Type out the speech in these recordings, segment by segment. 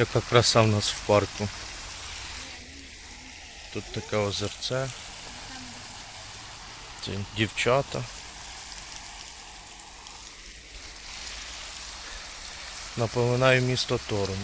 Яка краса в нас в парку. Тут таке озерце. Це дівчата. Напоминаю місто Торун.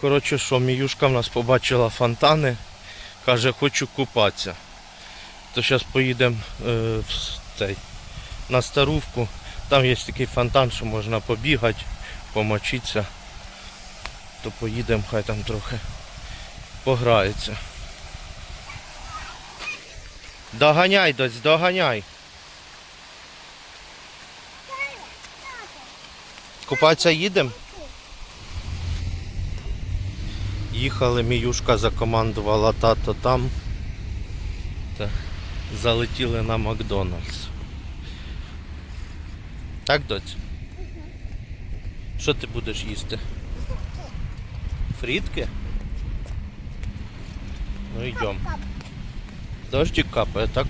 Коротше, що, Міюшка в нас побачила фонтани. Каже, хочу купатися. То зараз поїдемо е, в цей, на Старувку. Там є такий фонтан, що можна побігати, помочитися. То поїдемо, хай там трохи пограється. Доганяй, доць, доганяй. Купатися їдемо? Їхали, Міюшка закомандувала тато там. Та залетіли на Макдональдс. Так, доць? Що ти будеш їсти? Фрітки? Ну йдемо. Дождик капає, так?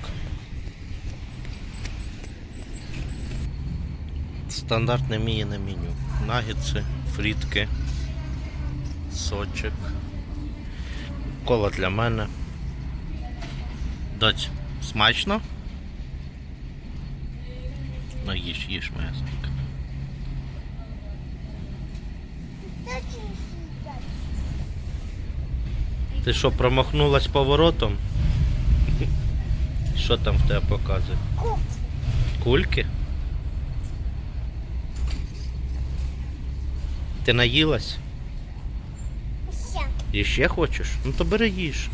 Стандартне міїне меню. Нагетси, фрітки, сочок. Кола для мене. Доць, смачно? Ну їж, їж моя зайка. Ти що, промахнулась поворотом? Що там в тебе показує? Кульки? Ти наїлась? І ще хочеш? Ну то бери їж.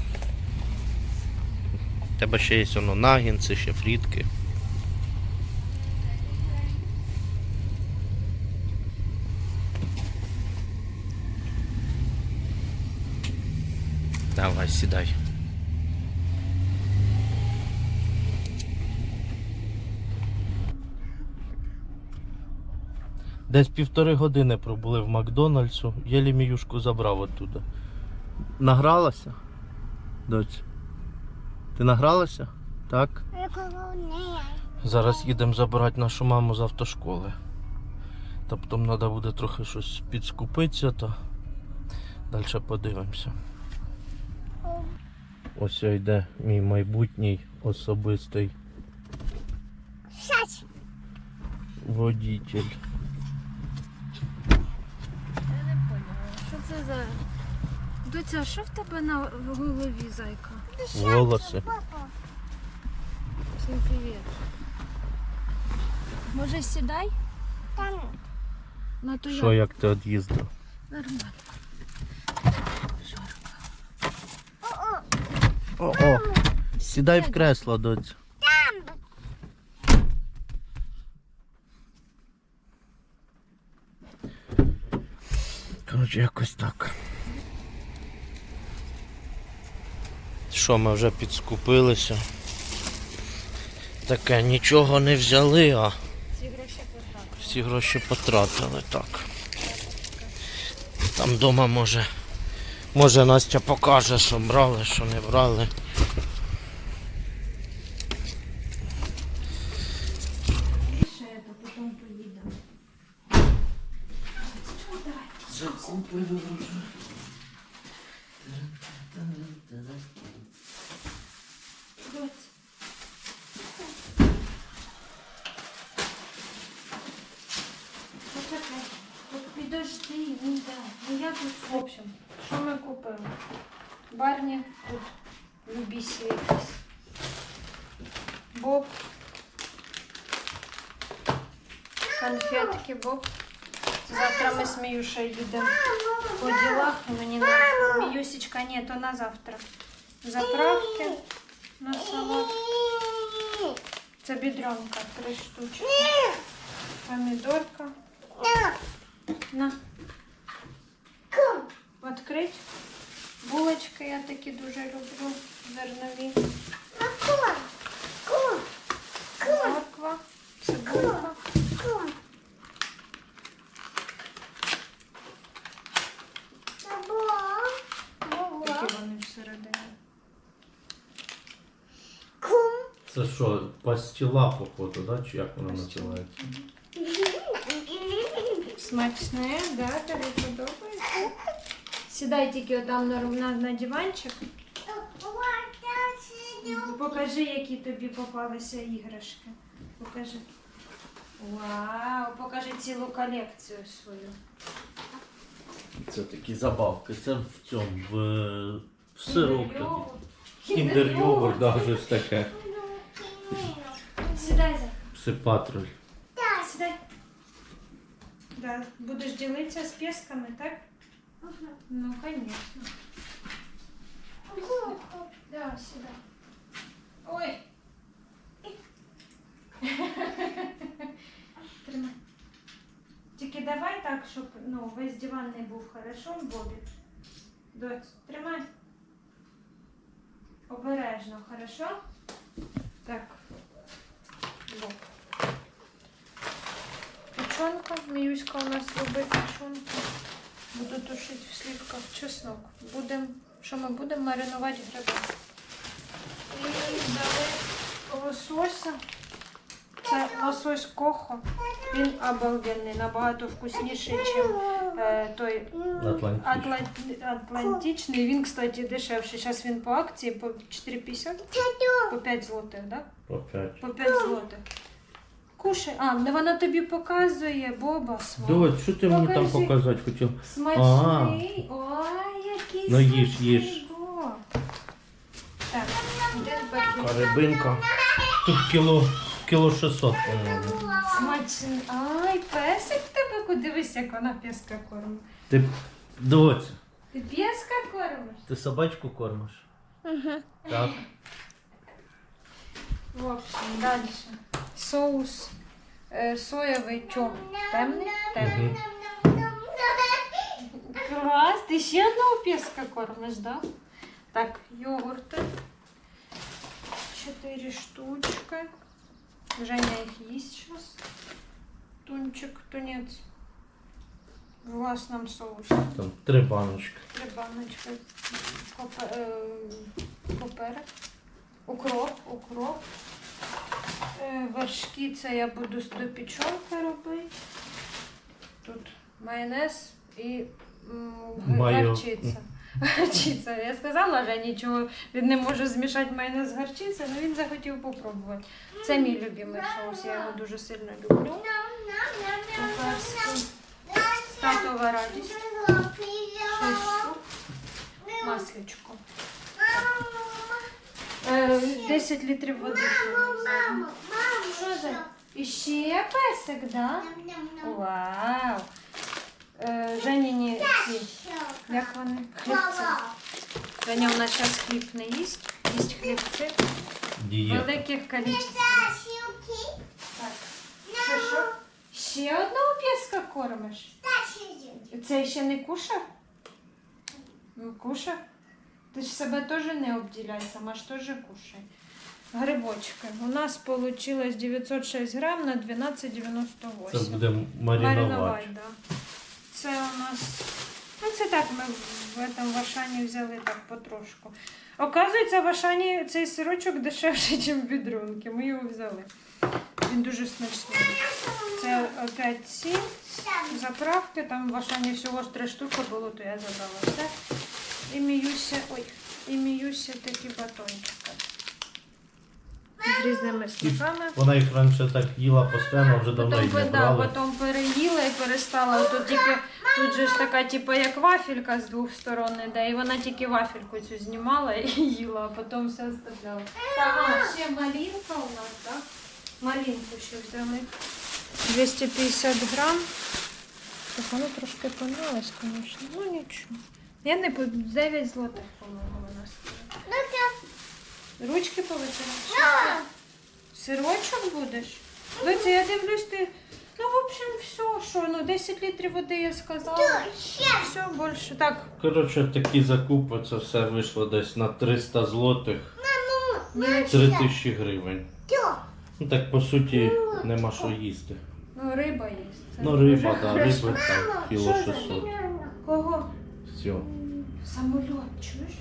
У тебе ще є воно нагінці, ще фрітки. Давай, сідай. Десь півтори години пробули в Макдональдсу, єлі міюшку забрав оттуда. Награлася? Доць. Ти награлася? Так? Зараз їдемо забирати нашу маму з автошколи. Потім треба буде трохи щось підскупитися, то далі подивимося. Ось йде мій майбутній особистий водитель. Я не поняла, що це за. Доця, що в тебе на в голові, зайка? Волоси. Всім привіт. Може сідай? На ту Що як ти від'їздив? Нормально. О, о, сідай в кресло, доць. Коротше, якось так. Що, ми вже підскупилися. Таке нічого не взяли, а Ці гроші потратили. всі гроші потратили, так. Там вдома може. Може Настя покаже, що брали, що не брали. Закупили вже. Підожди, не дай. Ну я тут, в общем, що ми купили? Барні тут любісі якісь. Боб. Конфетки Боб. Завтра ми з Міюшею їдемо по ділах. Мені на Міюсечка, ні, то на завтра. Заправки на салат. Це бідронка, три штучки. Помідорка. На. Відкрить. Булочки я такі дуже люблю. Зернові. Морква. Цибулька. Які вони всередині. Це що, пастіла, походу, да? чи як вона називається? Смачне, да? Тобі подобається? Сідай тільки отам на, на, на диванчик. Покажи, які тобі попалися іграшки. Покажи. Вау, покажи цілу колекцію свою. Це такі забавки. Це в цьому, в, в сирок такий. Кіндер-йогурт. Кіндер-йогурт, да, щось таке. Сідай, за. Пси-патруль. Сідай. Да. Будеш ділитися з песками, так? Ну, конечно. Да, сюда. Ой. Тримай. Тільки давай так, щоб ну, весь диван не був хорошо, Бобі. Доць, тримай. Обережно, хорошо? Так. Боб. Печенка. Міюська у нас любить печенку. Буду тушити в слівках чеснок. Будем, що ми будемо маринувати гриби. І дали лосося. Це лосось кохо. Він обалденний, набагато вкусніший, ніж е, той Атлантичний. Атлантичний. Він, кстати, дешевший. Зараз він по акції по 4,50, по 5 злотих, да? По п'ять. По 5 злотих. Кушай. А, ну вона тобі показує, Боба свого. Доць, що ти мені там Покажи. показати хотів? Смачний. Ой, який Ну, їж, смачний їж. Боб. Так. Карибинка. Тут кіло, кіло 600, по-моєму. Смачний. Ай, песик в тебе, дивись, як вона песка кормить. Ти, доць, Ти песка кормиш? ти собачку кормиш? Так. В общем, дальше. Соус е, соєвий чом. Темний? Темний. Клас, ти ще одного песка кормиш, да? Так, йогурти. Чотири штучки. Женя їх їсть зараз. Тунчик, тунець. В власному соусі. Там три баночки. Три баночки. Копе, е, коперек. Укроп, укроп. Е, вершки це я буду з до печенки робити. Тут майонез і горчиця. Горчиця. Я сказала вже нічого, він не може змішати майонез з горчицею, але він захотів попробувати. Це мій любимий соус, я його дуже сильно люблю. Татова радість. Шість штук. Е, 10 літрів води. Що за? І ще песик, да? Вау. Е, Женіні ці, як вони? Хлібці. Женя у нас зараз хліб не їсть, їсть хлібці. В Дієта. великих кількостях. Так. Що, що? Ще одного піска кормиш? Це ще не кушав? Ну, кушав. Ти ж себе теж не обділяй, сама ж теж кушай. Грибочки. У нас вийшло 906 грам на 12,98. Це буде маринувати. да. Це у нас. Ну, це так ми в цьому Вашані взяли так потрошку. Оказується, в Ашані цей сирочок дешевший, ніж в бідрунки. Ми його взяли. Він дуже смачний. Це опять ці заправки. Там в Ашані всього ж три штуки було, то я забрала все. І міюся, ой, і міюся такі батончики. З різними смаками. Вона їх раніше так їла постійно, вже давно Потім, їх не да, брали. потім переїла і перестала. Тут тільки тут же ж така, типу, як вафелька з двох сторон іде, і вона тільки вафельку цю знімала і їла, а потім все оставляла. Так, а, ще малинка у нас, так? Малинку ще взяли. 250 грам. Так воно трошки помялось, звісно. Ну нічого. Я не по 9 злотих, по-моєму, вона стоїть. Ручки повитирати. Сирочок будеш? Доця, я дивлюсь, ти. Ну, в общем, все, що, ну 10 літрів води я сказала. Все, більше. Так, Коротше, такі закупи, це все вийшло десь на 300 злотих, не 3000 гривень. Ну так по суті нема що їсти. ну риба є. Це Ну риба, да, хорошо. риби там кіло Що за 600. Кого? Все. Самолет, чуєш?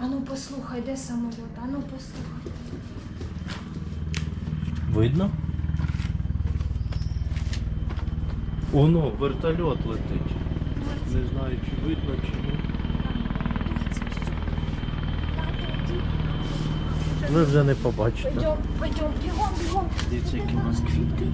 Ану послухай, де самоліт? Ану послухай. Видно? Оно, вертольот летить. Не знаю, чи видно, чи ні. Ви вже не побачите. Пойдем, пойдем, бігом, бігом. Дивіться, які у нас квітки.